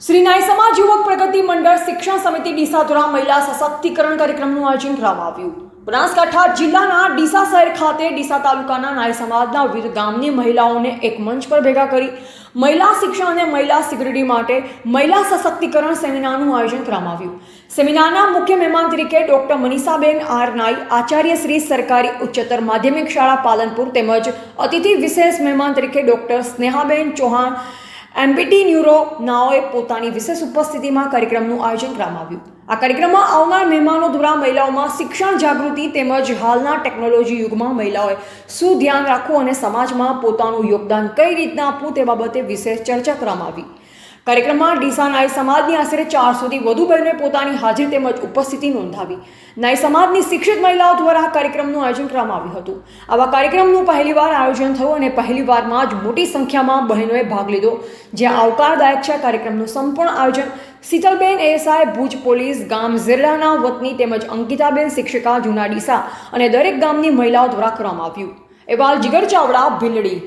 શ્રી નાય સમાજ યુવક પ્રગતિ મંડળ શિક્ષણ સમિતિ ડીસા દ્વારા મહિલા સશક્તિકરણ કાર્યક્રમનું આયોજન કરવામાં આવ્યું બનાસકાંઠા જિલ્લાના ડીસા શહેર ખાતે ડીસા તાલુકાના નાય સમાજના વિવિધ ગામની મહિલાઓને એક મંચ પર ભેગા કરી મહિલા શિક્ષણ અને મહિલા સિક્યુરિટી માટે મહિલા સશક્તિકરણ સેમિનારનું આયોજન કરવામાં આવ્યું. સેમિનારના મુખ્ય મહેમાન તરીકે ડોક્ટર મનીષાબેન આર નાઈ, આચાર્ય શ્રી સરકારી ઉચ્ચતર માધ્યમિક શાળા પાલનપુર તેમજ અતિથિ વિશેષ મહેમાન તરીકે doctor Snehaben Chauhan MBT neuro નાઓએ પોતાની વિશેષ ઉપસ્થિતિમાં કાર્યક્રમનું આયોજન કરવામાં આવ્યું આ કાર્યક્રમમાં આવનાર મહેમાનો દ્વારા મહિલાઓમાં શિક્ષણ જાગૃતિ તેમજ હાલના ટેકનોલોજી યુગમાં મહિલાઓએ શું ધ્યાન રાખવું અને સમાજમાં પોતાનું યોગદાન કઈ રીતના આપવું તે બાબતે વિશેષ ચર્ચા કરવામાં આવી કાર્યક્રમમાં ડીસા નાય સમાજની આશરે ચારસોથી વધુ બહેનોએ પોતાની હાજરી તેમજ ઉપસ્થિતિ નોંધાવી. નાય સમાજની શિક્ષિત મહિલાઓ દ્વારા આ કાર્યક્રમનું આયોજન કરવામાં આવ્યું હતું. આવા કાર્યક્રમનું પહેલીવાર આયોજન થયું અને પહેલીવારમાં જ મોટી સંખ્યામાં બહેનોએ ભાગ લીધો. જ્યાં આવકારદાયક છે કાર્યક્રમનું સંપૂર્ણ આયોજન શીતલબેન એએસઆઈ ભુજ પોલીસ ગામ ઝીરડાના વતની તેમજ અંકિતાબેન શિક્ષિકા જૂના ડીસા અને દરેક ગામની મહિલાઓ દ્વારા કરવામાં આવ્યું. એવાલ જીગર ચાવડા, ભીલડી.